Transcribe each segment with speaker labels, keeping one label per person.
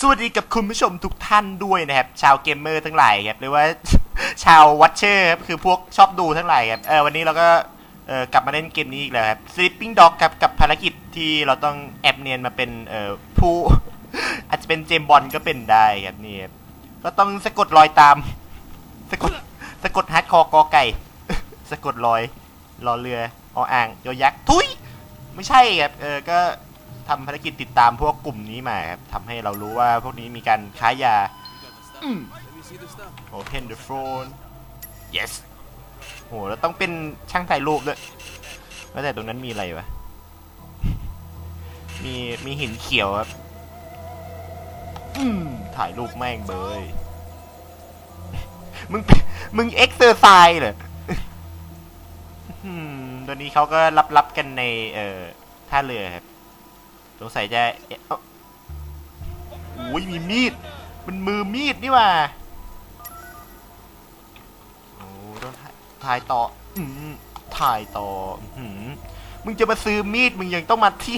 Speaker 1: สวัสดีกับคุณผู้ชมทุกท่านด้วยนะครับ ชาวเกมเมอร์ทั้งหลายครับหรือว่า ชาววัตเชอร์ครับคือพวกชอบดูทั้งหลายครับเออวันนี้เราก็เออกลับมาเล่นเกมนี้อีกแล้วครับ Sleeping Dog ครับกับภารกิจที่เราต้องแอบเนียนมาเป็นเออผู้ อาจจะเป็นเจมส์บอลก็เป็นได้ครับนี่ครับ ก็ต้องสะกดรอยตาม สะกดสะกดฮาร์ดคอกอไก่ สะกดรอยรอเรือออ่างยอยักษ์ทุยไม่ใช่ครับเออก็ทำภารกิจติดตามพวกกลุ่มนี้มาครับทำให้เรารู้ว่าพวกนี้มีการค้ายาโอืม Open the phone yes โหแล้วต้องเป็นช่างถ่ายรูปด้วยว่าแต่ตรงนั้นมีอะไรวะ มีมีหินเขียวครับ อืม ถ่ายรูปแม่งเบยมึง มึงเอ็กเซอร์ไซส์เหรออืมตัวนี้เขาก็รับๆกันใน เอ่อท่าเรือครับ สงสัยจะเอ้าโอ้ยมีมีด มันมือมีดนี่ว่าโอ้ต้องถ่ายต่ออืมถ่ายต่ออื้อหือมึงจะมาซื้อมีด มึงยังต้องมาที่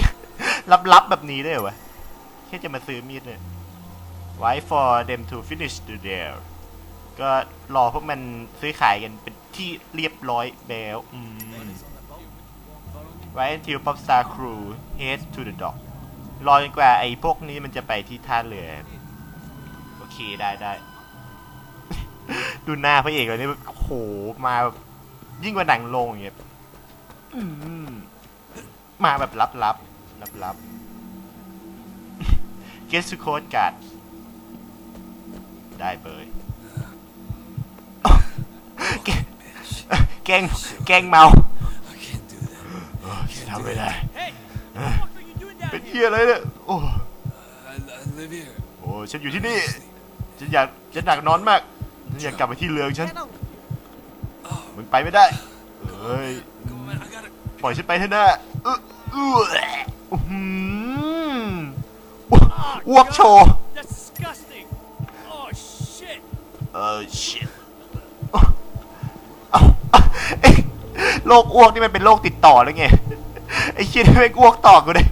Speaker 1: ลับๆแบบนี้ด้วยเหรอวะแค่จะมาซื้อมีดเนี่ย Wait for them to finish the deal ก็รอพวกมันซื้อขายกันเป็นที่เรียบร้อยแล้วอืม Wait until Popstar Crew heads to the dock รอจนกว่าไอ้พวกนี้มันจะไปที่ท่าเรือ โอเคได้ได้ ดูหน้าพระเอกเลยนี่โอ้โหมาแบบยิ่งกว่าหนังโรงอย่างเงี้ยอืมมาแบบลับลับลับๆ Guess to code card ได้เบยแกแกล้งแกล้งเมา
Speaker 2: I can't do that.
Speaker 1: เออทำไม่ได้
Speaker 3: Hey, what the fuck are you doing down
Speaker 1: เป็น
Speaker 3: here?
Speaker 1: เหี้ยอะไรเนี่ยโอ้
Speaker 2: I, I live here.
Speaker 1: โอ้ฉันอยู่ที่นี่ ฉันอยากฉันอยากนอนมาก ฉันอยากกลับไปที่เรือของฉันมึงไปไม่ได้เฮ้ย
Speaker 2: Come on, man. I gotta.
Speaker 1: ปล่อยฉันไปเถอะนะเอื้อเอื้ออื้อหืออ้วกโชว์
Speaker 3: That's disgusting. Oh shit.
Speaker 1: เออ shit เอ้าเอ้ยโรคอ้วกนี่มันเป็นโรคติดต่อแล้วไง ไอ้เชี่ยนี่ไม่งอ้วกต่อกูเลย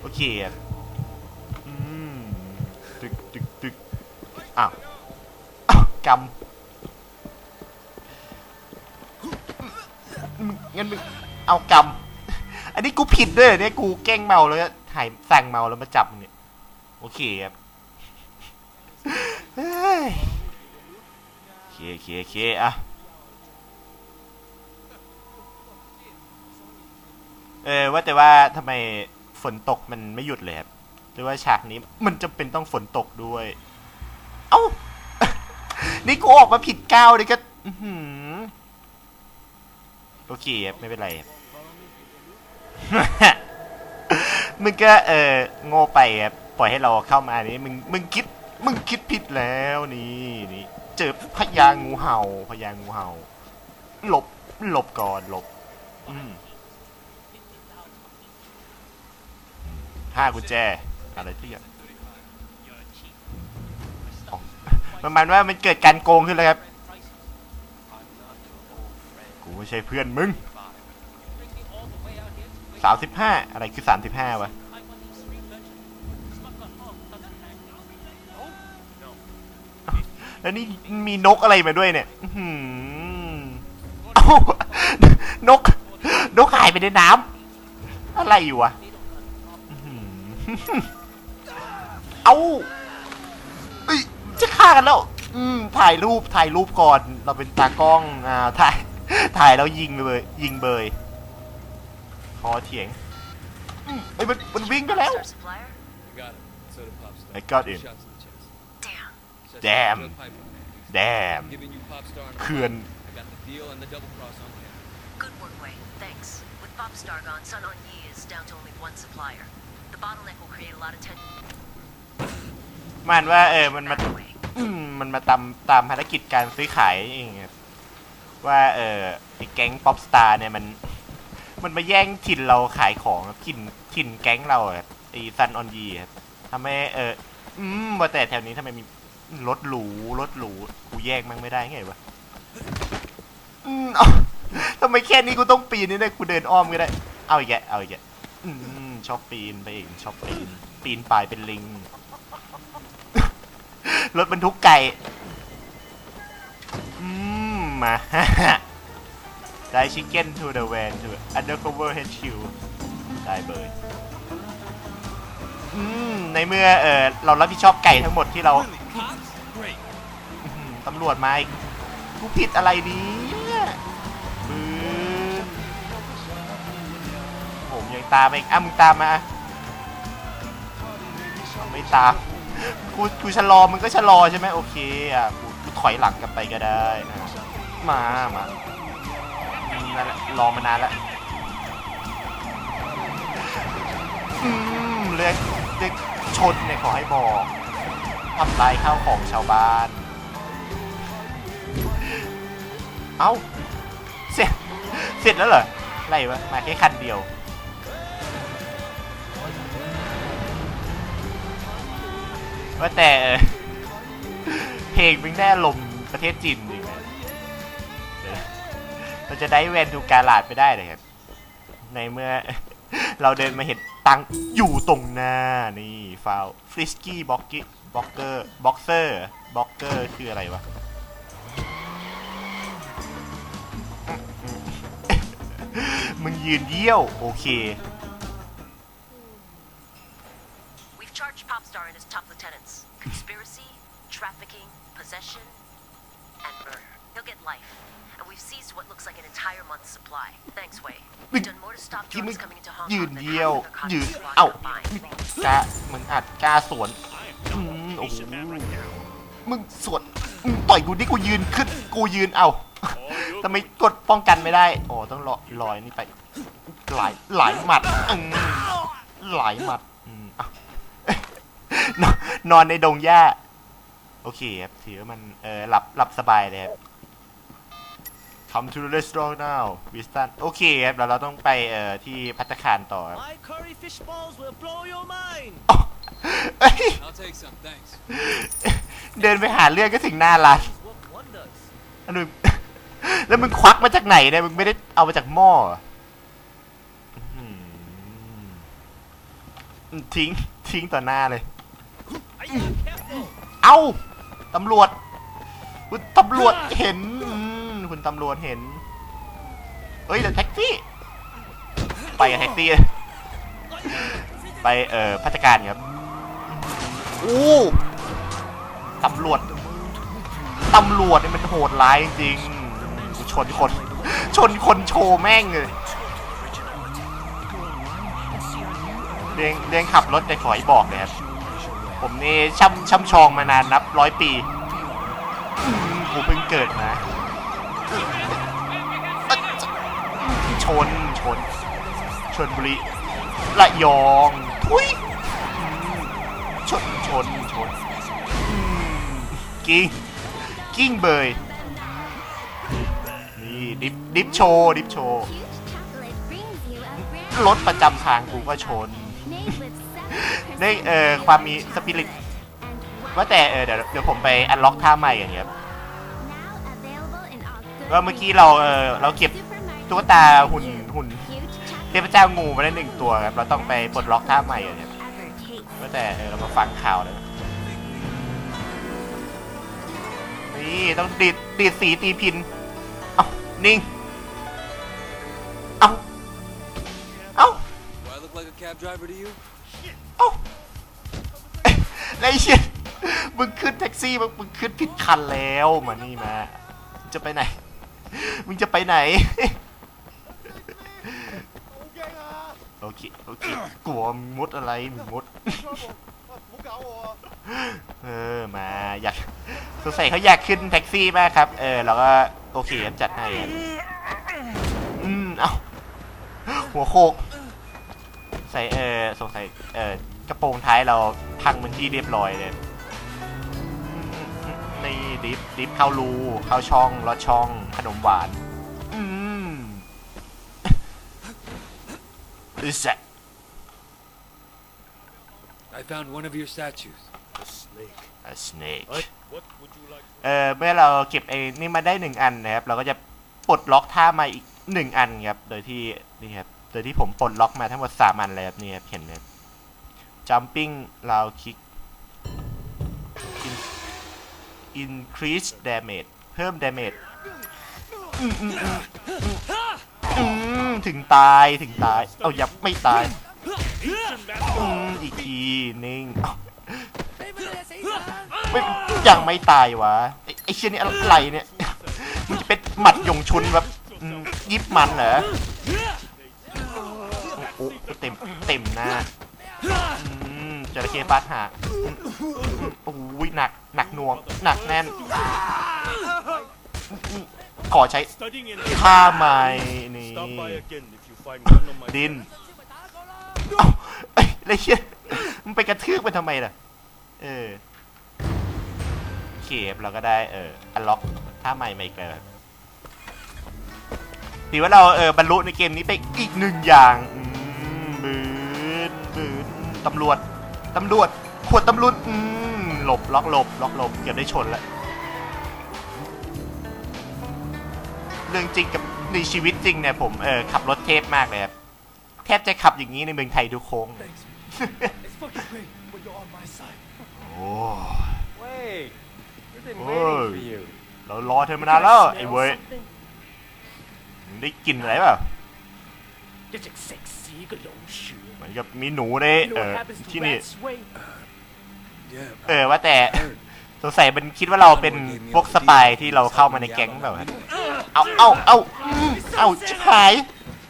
Speaker 1: โอเคอะอืมตึกตึกตึกอ้าวอ้าวกำมึงงั้นมึงเอากำอันนี้กูผิดด้วยเหรอเนี่ยกูแกล้งเมาแล้วถ่ายสั่งเมาแล้วมาจับมึงเนี่ย โอเคครับ เฮ้ย โอเคโอเคโอเคอะเออว่าแต่ว่าทำไมฝนตกมันไม่หยุดเลยครับหรือว่าฉากนี้มันจำเป็นต้องฝนตกด้วย เอ้า นี่กูออกมาผิดก้าวเลยก็โอเคครับไม่เป็นไรครับมึงก็เออโง่ไปครับปล่อยให้เราเข้ามานี่มึงมึงคิด มึงคิดผิดแล้วนี่นี่ เจอพญางูเห่าพญางูเห่า หลบหลบก่อนหลบ อืมห้ากุญแจ อะไรที่อะมันหมายว่ามันเกิดการโกงขึ้นแล้วครับ กูไม่ใช่เพื่อนมึงสามสิบห้าอะไรคือสามสิบห้าวะ แล้วนี่มีนกอะไรมาด้วยเนี่ยอื้อหือเอ้านก นกหายไปในน้ำอะไรอยู่วะอื้อหือเอาเอ้ยจะฆ่ากันแล้ว อืมถ่ายรูปถ่ายรูปก่อน เราเป็นตากล้องอ่าถ่าย ถ่ายแล้วยิงเลย ยิงเบยคอเถียงอืมเอ้ยมันมันวิ่งไปแล้ว
Speaker 4: supplier?
Speaker 2: I got it. So did Popstar.
Speaker 1: I got him.
Speaker 2: Shots in the chest.
Speaker 4: Damn.
Speaker 2: Says
Speaker 1: Damn.
Speaker 2: drug pipeline.
Speaker 1: แดม
Speaker 2: Giving you Popstar and a
Speaker 1: เขื่อน
Speaker 2: I got the deal and the double cross on him.
Speaker 4: Good work, Wayne. Thanks. With Popstar gone, Sun On Yi is down to only one supplier. The bottleneck will create a lot of tension
Speaker 1: มันว่าเออมันมา
Speaker 4: that way.
Speaker 1: อืมมันมาตามตามภารกิจการซื้อขายเองครับว่าเออไอ้แก๊งป๊อปสตาร์เนี่ยมัน มันมาแย่งถิ่นเราขายของครับถิ่นถิ่นแก๊งเราอะครับไอ้ซันออนยีครับทำให้เอออืมว่าแต่แถวนี้ทำไมมี รถหรูรถหรูกูแยกมันไม่ได้ไงวะอืมเอาทำไมแค่นี้กูต้องปีนนี่เนี่ยกูเดินอ้อมก็ได้ เอาอีกแกเอาอีกแกอืมชอบปีนไปเองชอบปีน ปีนป่ายเป็นลิง รถบรรทุกไก่ อืมมาได้ชิคเก้น to the van to undercover HQ ได้เบยอืมในเมื่อเออเรารับผิดชอบไก่ทั้งหมดที่เรา ตำรวจมาอีกกูผิดอะไรเนี่ยปืนผมยังตามมาอีกอะมึงตามมา ไม่ตาม กูกูชะลอมึงก็ชะลอใช่ไหมโอเคอะกูกูถอยหลังกลับไปก็ได้อะมามานั่นแหละรอมานานแล้วอืมเรียกเรียกชนเนี่ยขอให้บอก ทำลายข้าวของชาวบ้าน เอ้า เสร็จ เสร็จแล้วเหรอไรวะ มาแค่คันเดียว ว่าแต่ เพลงมึงได้ลมณ์ประเทศจีนจริงนะเดี๋ยวเราจะได้แวนดูการลาดไปได้เลยครับ ในเมื่อเราเดินมาเห็นตังอยู่ตรงหน้า นี่ฟาวฟริสกี้บ็อกกี้ บ็อกเกอร์บ็อกเซอร์บ็อกเกอร์คืออะไรวะมึงยืนเยี่ยว โอเค
Speaker 4: We've charged Popstar and his top lieutenants. Conspiracy, trafficking, possession, and murder. He'll get life. And we've seized what looks like an entire month's supply. Thanks, Wei. We've done more to stop
Speaker 1: ที่มึง
Speaker 4: drugs coming into Hong
Speaker 1: ยื
Speaker 4: Kong
Speaker 1: น
Speaker 4: than
Speaker 1: เยี่ยว
Speaker 4: half of the
Speaker 1: ยืน
Speaker 4: narcotics
Speaker 1: เอ้า
Speaker 4: combined.
Speaker 1: กล้ามึงอัดกล้าสวน
Speaker 3: I am
Speaker 1: Mm,
Speaker 3: no patient man
Speaker 1: oh.
Speaker 3: right now.
Speaker 1: มึงสวนมึงต่อยกูดิกูยืนขึ้นกูยืนเอา
Speaker 3: Oh, you're
Speaker 1: ทำไมกดป้องกันไม่ได้โอ้ต้องรอลอยนี่ไป หลายหลายหมัดอืมหลายหมัดอืมอะ นอนนอนในดงหญ้า โอเคครับถือว่ามันเออหลับหลับสบายเลยครับ Come to the restaurant now วิสตันโอเคครับแล้วเราต้องไปเอ่อที่พัตตาคารต่อครับ
Speaker 3: My curry fish balls will blow your mind.
Speaker 1: อ๋อเอ้ย
Speaker 2: I'll take some, thanks.
Speaker 1: เดินไปหาเรื่องก็ถึงหน้าร้าน
Speaker 3: Work wonders.
Speaker 1: อันนึง แล้วมึงควักมาจากไหนเนี่ย มึงไม่ได้เอามาจากหม้อเหรออื้อหือทิ้ง ทิ้งต่อหน้าเลย
Speaker 3: Are you not careful?
Speaker 1: เอ้า ตำรวจคุณตำรวจเห็นอืม คุณตำรวจเห็นเฮ้ยเดี๋ยวแท็กซี่ ไปกับแท็กซี่ ไปเอ่อพัฒการครับอู้ตำรวจ ตำรวจเนี่ยมันโหดร้ายจริงๆกูชนคน ชนคนโชว์แม่งเลยเรียงเรียงขับรถแต่ขอให้บอกเลยครับผมนี่ช่ำช่ำชองมานานนับร้อยปีอืมกูเพิ่งเกิดมา ชน ชน ชนบุรีระยองทุยชน ชน ชน กิ้ง กิ้งเบย นี่ดิฟดิฟโชว์ดิฟโชว์รถประจำทางกูก็ชนได้เออความมีสปิริตว่าแต่เออเดี๋ยวเดี๋ยวผมไปอันล็อกท่าใหม่อย่างเงี้ย
Speaker 5: in all good
Speaker 1: ว่าเมื่อกี้เราเออเราเก็บตุ๊กตาหุ่นหุ่นเทพเจ้างูมาได้หนึ่งตัวครับเราต้องไปปลดล็อกท่าใหม่อย่เงี้ย
Speaker 5: ever taste.
Speaker 1: ว่าแต่เออเรามาฟังข่าวเลยนี่ต้องดีดดีดสีตีพินเอ้านิ่งเอ้าเอ้า
Speaker 2: Do I look like a cab driver to you?
Speaker 1: เอ้าเอ้ยไอ้เชี่ยมึงขึ้นแท็กซี่มึงขึ้นผิดคันแล้วมานี่มาจะไปไหน มึงจะไปไหน โอเค โอเค กลัวมึงมุดอะไรมึงมุดเออ มาอยากสงสัยเขาอยากขึ้นแท็กซี่มากครับ เออ เราก็โอเคจัดให้ อืม เอาหัวโคก ใส่ เออสงสัย เออกระโปรงท้ายเราพังเป็นที่เรียบร้อยเลย นี่ดิฟดิฟเข้ารูเข้าช่องลอดช่อง ขนมหวาน อืมอิสระ
Speaker 2: I found one of your statues.
Speaker 1: เอ a snake
Speaker 3: What? What would you like?
Speaker 1: เออเมื่อเราเก็บไอ้นี่มาได้หนึ่งอันนะครับ เราก็จะปลดล็อกท่ามาอีกหนึ่งอันครับ โดยที่นี่ครับ โดยที่ผมปลดล็อกมาทั้งหมดสามอันเลยครับนี่ครับเห็นไหมครับ jumping เราคลิก In- increase damage เพิ่ม damage ถึงตายถึงตาย เอายับไม่ตายอีกทีนิ่งไม่ยังไม่ตายวะไอ้เชี่ยนี่อะไรเนี่ยมันจะเป็นหมัดยงชุนแบบยิบมันเหรอโอ้เต็มเต็มหน้า อืมจระเข้ฟาดหาโอ้ยหนักหนักหน่วง หนักแน่น ขอใช้ท่าไม้นี่ดินเอ้าเอ้ยแล้วเชี่ยมันไปกระทืบมันทำไมล่ะ เออโอเคครับเราก็ได้เอออันล็อกท่าใหม่มาอีกแล้วถือว่าเราเออบรรลุในเกมนี้ไปอีกหนึ่งอย่างบืนบืนตำรวจ ตำรวจ ขวดตำรวจอืมหลบ ล็อกหลบ ล็อกหลบ เกือบได้ชนแล้ว เรื่องจริงกับในชีวิตจริงเนี่ยผมเออขับรถเทพมากเลยครับ แทบจะขับอย่างนี้ในเมืองไทยทุกโค้ง
Speaker 3: It's fucking great when you're on my side.
Speaker 1: โอ้
Speaker 6: Wait, we've been
Speaker 1: Whoa.
Speaker 6: waiting for you.
Speaker 1: เรารอเธอมานานแล้ว ไอ้เว้ยมึงได้กลินอะไรเปล่า
Speaker 3: 一直食屎个老鼠。
Speaker 1: เหมือนกับมีหนูใน
Speaker 3: You
Speaker 1: เอ
Speaker 3: know
Speaker 1: อ
Speaker 3: what happens
Speaker 1: ที่
Speaker 3: to
Speaker 1: นี่
Speaker 3: rats, Wayne?
Speaker 2: Yeah.
Speaker 1: เออว่าแต่สงสัยมันคิดว่าเราเป็นพวกสปายที่เราเข้ามาในแก๊งแบบว่าเอาเอาเอาอืมเอาชิบหาย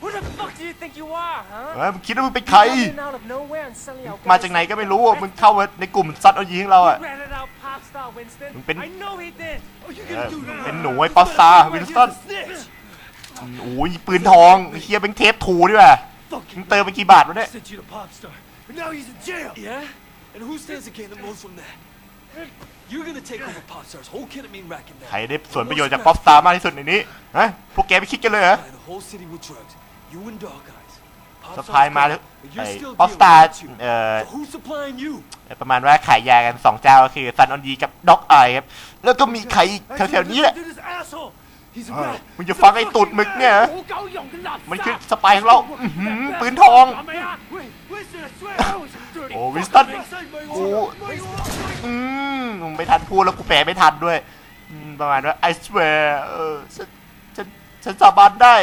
Speaker 6: Who the fuck do you think you are, huh?
Speaker 1: เออมึงคิดว่ามึงเป็นใคร
Speaker 6: Coming out of nowhere and suddenly our
Speaker 1: มา
Speaker 6: guys
Speaker 1: จากไหนก็ไม่รู้อะมึงเข้ามาในกลุ่มซัดเอายิงเราอะ
Speaker 6: ratted out pop star Winston.
Speaker 1: มึงเป็น
Speaker 6: I know he did.
Speaker 3: Oh, you
Speaker 1: เออ
Speaker 3: gonna do that?
Speaker 1: เป็นหนูไอ้ป๊อปสตาร์วินสตัน
Speaker 3: Snitch!
Speaker 1: โอ้ยปืนทองเฮียเป็นเทปทูด้วยว่ะ
Speaker 3: Fuck
Speaker 1: มึ
Speaker 3: you.
Speaker 1: งเติมไปกี่บาทวะเนี่ย
Speaker 3: Sent you to pop star, but now he's in jail.
Speaker 2: Yeah? And who stands to gain the most from that? You're gonna take over Popstar's whole ketamine racket now.
Speaker 1: ใครได้ส่วนประโยชน์จากป๊อปสตาร์มากที่สุดในนี้ฮะพวกแกไม่คิดกันเลยเหรอ
Speaker 2: Supply the whole city with drugs. You and Dog Eyes.
Speaker 1: ส
Speaker 2: Popstar's
Speaker 1: ปายมา
Speaker 2: gone,
Speaker 1: แล้ว
Speaker 2: but
Speaker 1: ไอ้
Speaker 2: you're still
Speaker 1: ป๊อป
Speaker 2: dealing
Speaker 1: สตาร์
Speaker 2: with you.
Speaker 1: เอ่อ
Speaker 2: So who's supplying you?
Speaker 1: ประมาณว่าขายยากันสองเจ้าก็คือซันออนดีกับด็อกไอครับ แล้วก็มีใครอีกแถวๆนี้แหละ
Speaker 3: Dude, this asshole.
Speaker 1: มึงจะฟังไอ้ตุดมึกเนี่ย มันคือสปายของเราปืนทอง โอ้วิสตันกูอืมไม่ทันพูดแล้วกูแปลไม่ทันด้วย ประมาณว่า I swear ฉันฉันฉันสาบานได้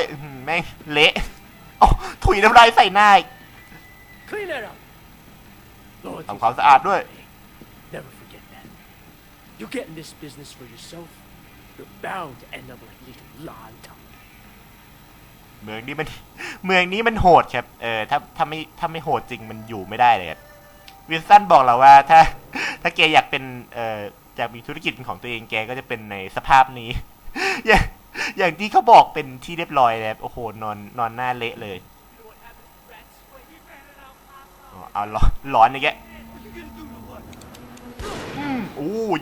Speaker 1: แม่งเละอ๋ถุยน้ำลายใส่หน้าทำความสะอาดด้วย
Speaker 3: You're getting this business for yourself. You're bound to end up like little Lon Tom.
Speaker 1: เมืองนี้มัน เมืองนี้มันโหดครับ เออถ้าถ้าไม่ถ้าไม่โหดจริงมันอยู่ไม่ได้เลยครับวิลสันบอกเราว่าถ้า ถ้าแกอยากเป็นเอ่ออยากมีธุรกิจของตัวเองแกก็จะเป็นในสภาพนี้ อย่างอย่างที่เขาบอกเป็นที่เรียบร้อยแล้วโอ้โหนอนนอนหน้าเละเลยอเอาร้อนร้อนอย่างเงี้ยอืมโอ้ย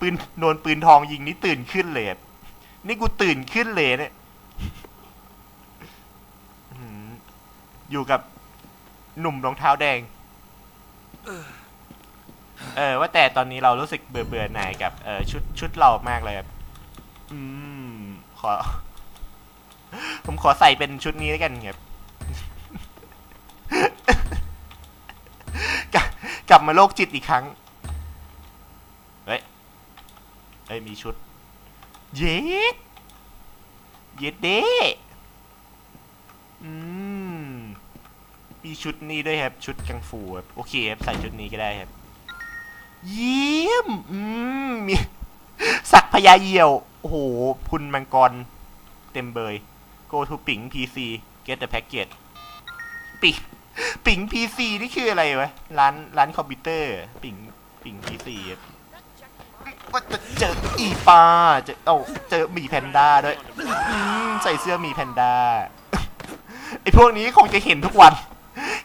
Speaker 1: ปืนโดนปืนทองยิงนี่ตื่นขึ้นเลยครับ นี่กูตื่นขึ้นเลยเนี่ยอยู่กับหนุ่มรองเท้าแดง เออ ว่าแต่ตอนนี้เรารู้สึกเบื่อเบื่อหน่ายกับเออชุดชุดเรามากเลยครับอืม ขอ ผมขอใส่เป็นชุดนี้แล้วกันครับ กลับมาโลกจิตอีกครั้ง เฮ้ย เฮ้ย มีชุด เย็ดเย็ดเด้อืมมีชุดนี้ด้วยครับ ชุดกังฟูครับโอเคครับใส่ชุดนี้ก็ได้ครับ เยี่ยม อืมมีสักพญาเยี่ยว โอ้โห พุนมังกร เต็มเบย go to ปิง PC get the package ปิงปิง PC นี่คืออะไรวะ ร้านร้านคอมพิวเตอร์ ปิงปิง PC ครับ ว่าจะเจออีปาเจอเอ้าเจอหมีแพนด้าด้วยอืมใส่เสื้อหมีแพนด้าไอพวกนี้คงจะเห็นทุกวัน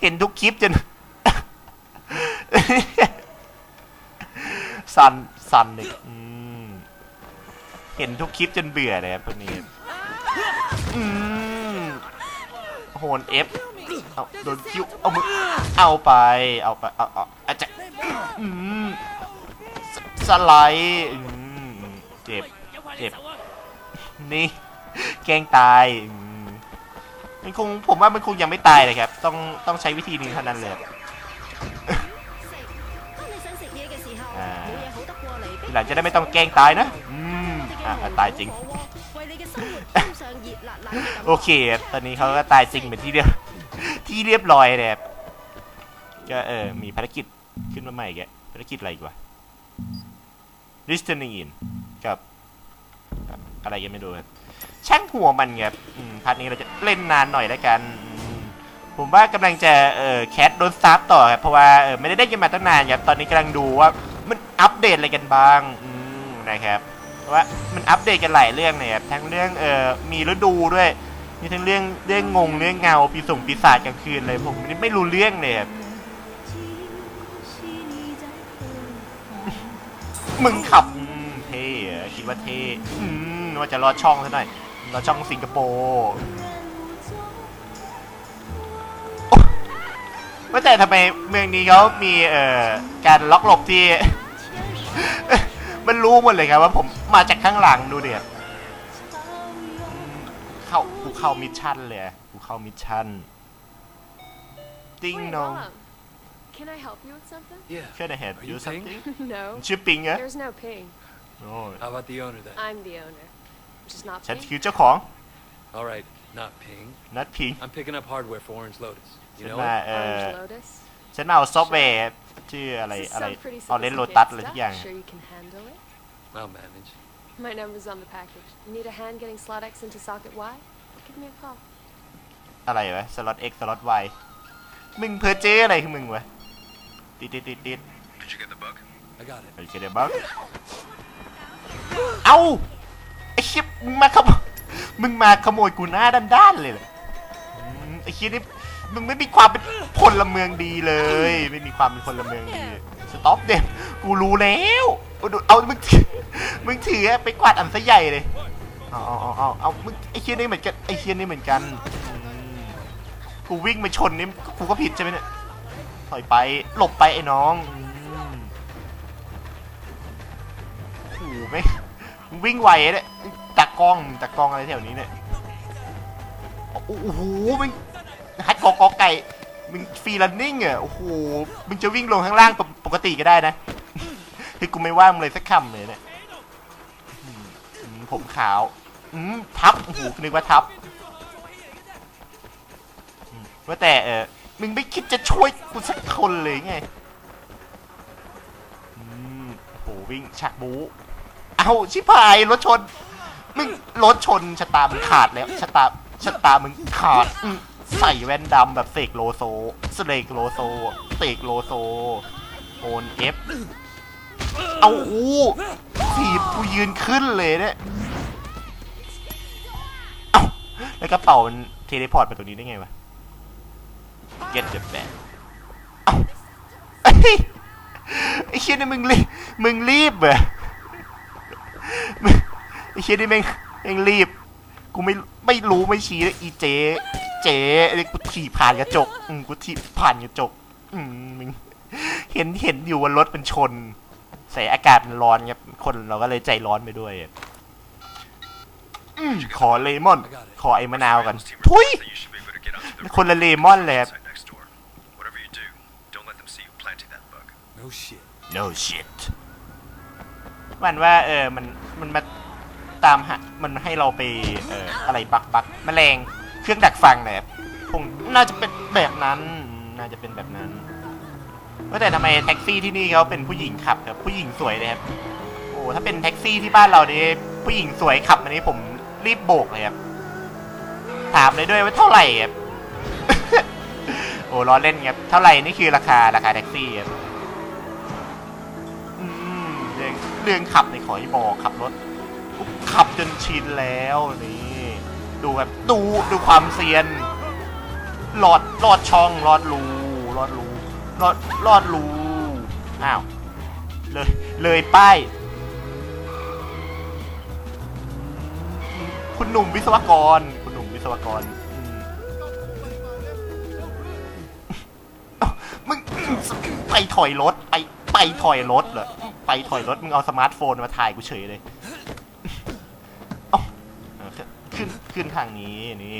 Speaker 1: เห็นทุกคลิปจนซันซันเนี่ยอืมเห็นทุกคลิปจนเบื่อเลยครับพวกนี้อืมโหนเอฟเอาโดนคิวเอามือเอาไป เอาไปเอาเอาอาจจะอืม สไลด์เจ็บ เจ็บ นี่ แกงตายมันคงผมว่ามันคงยังไม่ตายเลยครับ ต้องต้องใช้วิธีนี้เท่านั้นเลย หลังจะได้ไม่ต้องแกงตายนะอะตายจริง โอเคตอนนี้เขาก็ตายจริงเป็นที่เรียบที่เรียบร้อยแลยก็เออมีภารกิจขึ้นมาใหม่แกภารกิจอะไรกว่าะ listening in กับ อะไรยังไม่รู้ครับช่างหัวมันครับพาร์ทนี้เราจะเล่นนานหน่อยแล้วกัน ผมว่ากำลังจะเออแคสโดนซับต่อครับเพราะว่าเออไม่ได้ได้กันมาตั้งนานครับตอนนี้กำลังดูว่ามันอัปเดตอะไรกันบ้างนะครับว่ามันอัปเดตกันหลายเรื่องเลยครับทั้งเรื่องเออมีฤดูด้วยมีทั้งเรื่องเรื่องงงเรื่องเงาปีส่งปีศาจกลางคืนเลยผมไม่รู้เรื่องเลยครับ มึงขับอืมเท่อะคิดว่าเท่อืมว่าจะรอดช่องซะหน่อยรอดช่องสิงคโปร์โอ๊ะว่าแต่ทำไมเมืองนี้เขามีเอ่อการล็อกหลบที่ มันรู้หมดเลยครับว่าผมมาจากข้างหลังดูเดี๋ยเข้ากูเข้ามิชชั่นเลยอะกูเข้ามิชชั่น ติ้ง
Speaker 7: Wait,
Speaker 1: นอง
Speaker 7: hold on. Can I help you with something?
Speaker 2: Yeah.
Speaker 1: ช่วยได้เห็น
Speaker 2: Are
Speaker 1: ยู
Speaker 2: you
Speaker 1: สัม
Speaker 2: Ping?
Speaker 1: ติ้ง
Speaker 7: no.
Speaker 1: ชื่อปิงเหรอ
Speaker 7: There's no ping.
Speaker 1: โอ้ย
Speaker 2: How about the owner then?
Speaker 7: I'm the owner. Just not
Speaker 1: ฉัน
Speaker 7: ping.
Speaker 1: คือเจ้าของ
Speaker 2: All right, not Ping.
Speaker 1: นัดพิง
Speaker 2: I'm picking up hardware for Orange Lotus.
Speaker 1: ฉั
Speaker 2: You
Speaker 1: น
Speaker 2: know
Speaker 1: มา
Speaker 2: it?
Speaker 1: เอ่อ
Speaker 7: Orange Lotus.
Speaker 1: ฉันมาเอาซอฟต์แวร์ชื่ออะไร
Speaker 7: This is
Speaker 1: อะไร
Speaker 7: some pretty
Speaker 1: ออเรนโล
Speaker 7: sophisticated
Speaker 1: ตัสอะไรทุกอย่าง
Speaker 7: stuff. Sure you can handle it?
Speaker 2: I'll manage.
Speaker 7: My number's on the package. You need a hand getting slot X into socket Y? Give me a call.
Speaker 1: อะไรวะ สล็อต X สล็อต Y มึงเพอเจออะไรของมึงวะ ติดติดติดติด
Speaker 2: I got it.
Speaker 1: โอเคเดี๋ยวบ้างเอ้าไอ้เชี่ยมึงมาขโมยมึงมาขโมยกูหน้าด้านๆเลยเหรออืมไอ้เชี่ยนี่มึงไม่มีความเป็นพลเมืองดีเลย ไม่มีความเป็นพลเมืองดีสต็อปเด็กูรู้แล้วเอาดูเอามึงถือมึงถือไปกวาดอันซะใหญ่เลยเอาเอาเอาเอาเอามึงไอ้เชี่ยนี่เหมือนกันไอ้เชี่ยนี่เหมือนกันอืมกูวิ่งมาชนนี่กูก็ผิดใช่ไหมเนี่ยถ อยไป หลบไปไอ้น้องโอ้โหไม่วิ่งไวเนี่ยตักกล้องตักกล้องอะไรแถวนี้เนี่ย โอ้โหมึงฮัดกอกอไก่ มึงฟรีลันนิ่งอะ โอ้โห มึงจะวิ่งลงข้างล่างปกติก็ได้นะ คือกูไม่ว่างมึงเลยสักคำเลยเนี่ย ผมขาวอืมทับ โอ้โหนึกว่าทับว่าแต่เออ มึงไม่คิดจะช่วยกูสักคนเลยไงอืมโอ้โหวิ่งชักบูเอาชิบหายรถชน มึงรถชนชะตามึงขาดแล้วชะตาชะตามึงขาดอืมใส่แว่นดำแบบเสกโลโซสเตกโลโซเสกโลโซโอนเอฟเอาอู้ถีบกูยืนขึ้นเลยเนี่ยเอาแล้วกระเป๋าเทเลพอร์ตไปตรงนี้ได้ไงวะ get the bag ไอ้เชี่ยนี่มึงรีบมึงรีบเหรอมึงไอ้เชี่ยนี่ม่งม่งรีบ กูไม่ไม่รู้ไม่ชี้เลยอีเจเจไอ้กูถีบผ่านกระจกอืมกูถีบผ่านกระจกอืมมึงเห็นเห็นอยู่ว่ารถเป็นชน ใส่อากาศมันร้อนครับคนเราก็เลยใจร้อนไปด้วยอืมขอเลมอน ขอไอ้มะนาวกันทุยคนละเลมอนเลยครับ
Speaker 8: site next door. Whatever you do, don't let them see you planting that bug.
Speaker 2: No shit.
Speaker 1: No shit มันว่าเออมันมันมาตามหามันให้เราไปเอออะไรบักบักแมลงเครื่องดักฟังเนี่ยคงน่าจะเป็นแบบนั้น น่าจะเป็นแบบนั้นว่าแต่ทำไมแท็กซี่ที่นี่เขาเป็นผู้หญิงขับครับ ผู้หญิงสวยเลยครับโอ้ถ้าเป็นแท็กซี่ที่บ้านเรานี่ผู้หญิงสวยขับอันนี้ผมรีบโบกเลยครับถามเลยด้วยว่าเท่าไหร่ครับโอ้ล้อเล่นครับเท่าไหร่นี่คือราคาราคาแท็กซี่ครับ เรื่องขับในขอให้บอกขับรถ ขับจนชินแล้วนี่ดูครับดูดูความเซียนหลอดหลอดช่องหลอดรูหลอดรูหลอดหลอดรูอ้าวเลยเลยป้ายคุณหนุ่มวิศวกร คุณหนุ่มวิศวกรมึงไปถอยรถไป ไปถอยรถเหรอ ไปถอยรถ มึงเอาสมาร์ทโฟนมาถ่ายกูเฉยเลยเอาเออขึ้นขึ้นทางนี้นี่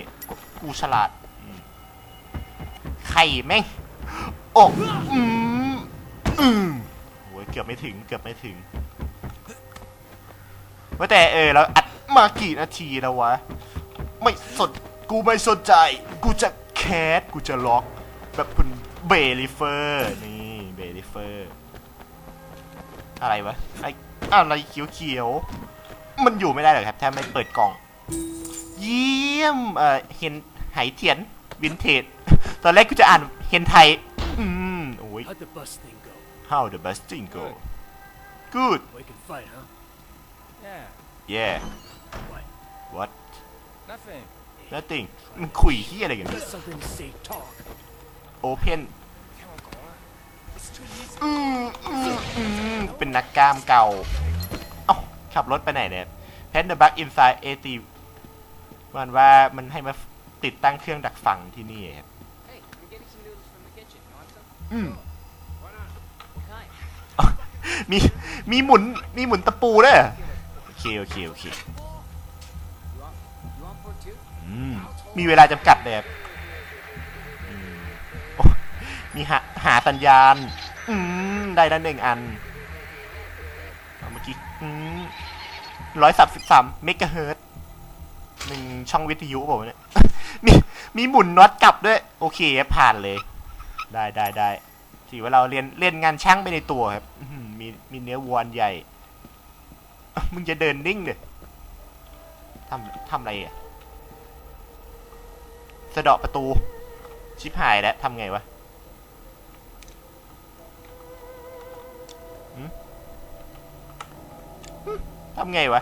Speaker 1: กูฉลาดไข่แม่งโอ้อืมอืมโอ้ยเกือบไม่ถึง เกือบไม่ถึงว่าแต่เออเราอัดมากี่นาทีแล้ววะ ไม่สนกูไม่สนใจ กูจะแคสกูจะล็อก แบบคุณเบลิเฟอร์นี่เบลิเฟอร์ อะไรวะอะไรอะไรเขียวๆ มันอยู่ไม่ได้หรอกครับ ถ้าไม่เปิดกล่อง เยี่ยม เอ่อ เห็นไหเทียน วินเทจ ตอนแรกกูจะอ่านเห็นไทย อืม โอ้ย
Speaker 3: How'd the bus thing go?
Speaker 1: how the best thing go good
Speaker 3: We can fight, huh?
Speaker 6: Yeah.
Speaker 1: yeah
Speaker 3: What?
Speaker 1: what
Speaker 6: Nothing.
Speaker 1: nothing มันคุยที่อะไรกัน
Speaker 3: Got something to say, talk.
Speaker 1: open อืมอืมอืมเป็นนักกล้ามเก่า เอ้า ขับรถไปไหนเนี่ยแพนเดอร์บักอินไซด์เอทีมันว่ามันให้มาติดตั้งเครื่องดักฟังที่นี่ครับ
Speaker 6: Hey, I'm getting some noodles from the kitchen. You want some?
Speaker 1: อืม
Speaker 6: Why not? What kind?
Speaker 1: มีมีหมุนมีหมุนตะปูด้วยเหรอโอเคโอเคโอเค
Speaker 6: You want? You want pork too?
Speaker 1: อืมมีเวลาจำกัดเลยครับอืมโอ้ มีหาหาสัญญาณ อืม ได้แล้วหนึ่งอัน เมื่อกี้ร้อยสามสิบสามเมกะเฮิร์ตหนึ่งช่องวิทยุบอกว่าวะเนี่ย มีมีหมุนน็อตกลับด้วย โอเค ผ่านเลย ได้ได้ได้ถือว่าเราเรียนเรียนงานช่างไปในตัวครับมีมีเนื้อวัวอันใหญ่ มึงจะเดินนิ่งเลยทำทำอะไรอะ สะเดาะประตู ชิบหายแล้วทำไงวะ ทำไงวะ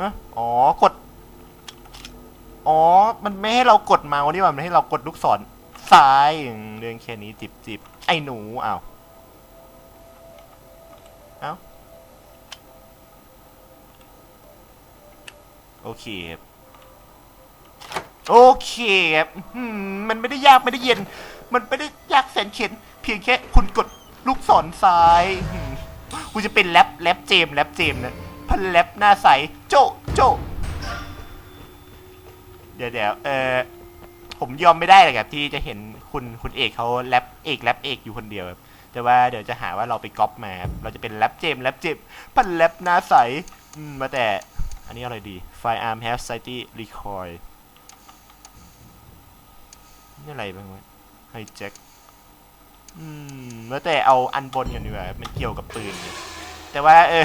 Speaker 1: ฮะอ๋อ กด อ๋อ มันไม่ให้เรากดเมาส์นี่หว่ามันให้เรากดลูกศรซ้ายเรื่องแค่นี้จิบจิบไอ้หนูอ้าวเอ้าโอเคโอเคมันไม่ได้ยากไม่ได้เย็น มันไม่ได้ยากแสนเข็นเพียงแค่คุณกดลูกศรซ้าย กูจะเป็นแรปแรปเจมแรปเจมนะพันแรปหน้าใสโจโจเดี๋ยวเดี๋ยวเออผมยอมไม่ได้เลยครับที่จะเห็นคุณคุณเอกเขาแรปเอกแรปเอกอยู่คนเดียวครับแต่ว่าเดี๋ยวจะหาว่าเราไปก๊อปมาครับเราจะเป็นแรปเจมแรปเจมพันแรปหน้าใสมาแต่อันนี้อะไรดี Firearm Have Safety Recoil นี่อะไรบ้างวะไฮแจ็ค อืมแล้วแต่เอาอันบนกันดีกว่ามันเกี่ยวกับปืนเนี่ยแต่ว่าเออ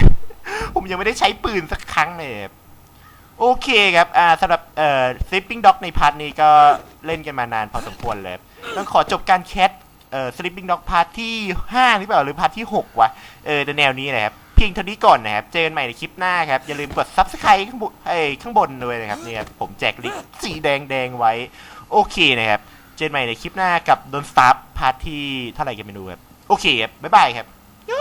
Speaker 1: ผมยังไม่ได้ใช้ปืนสักครั้งเลยครับโอเคครับ อ่าสำหรับเอ่อ Sleeping Dog ในพาร์ทนี้ก็เล่นกันมานานพอสมควรเลยครับต้องขอจบการแคสเอ่อ Sleeping Dog พาร์ทที่ 5 หรือเปล่า หรือพาร์ทที่ 6 วะ เออในแนวนี้นะครับ เพียงเท่านี้ก่อนนะครับ เจอกันใหม่ในคลิปหน้าครับ อย่าลืมกด Subscribe ข้างบนเอ้ยข้างบนด้วยนะครับ นี่ครับ ผมแจกลิงก์สีแดงแดงๆไว้ โอเคนะครับ เจนใหม่ในคลิปหน้ากับโดนสตาร์พาร์ทที่เท่าไหร่กันไม่รู้ครับ โอเคครับ บ๊ายบายครับยู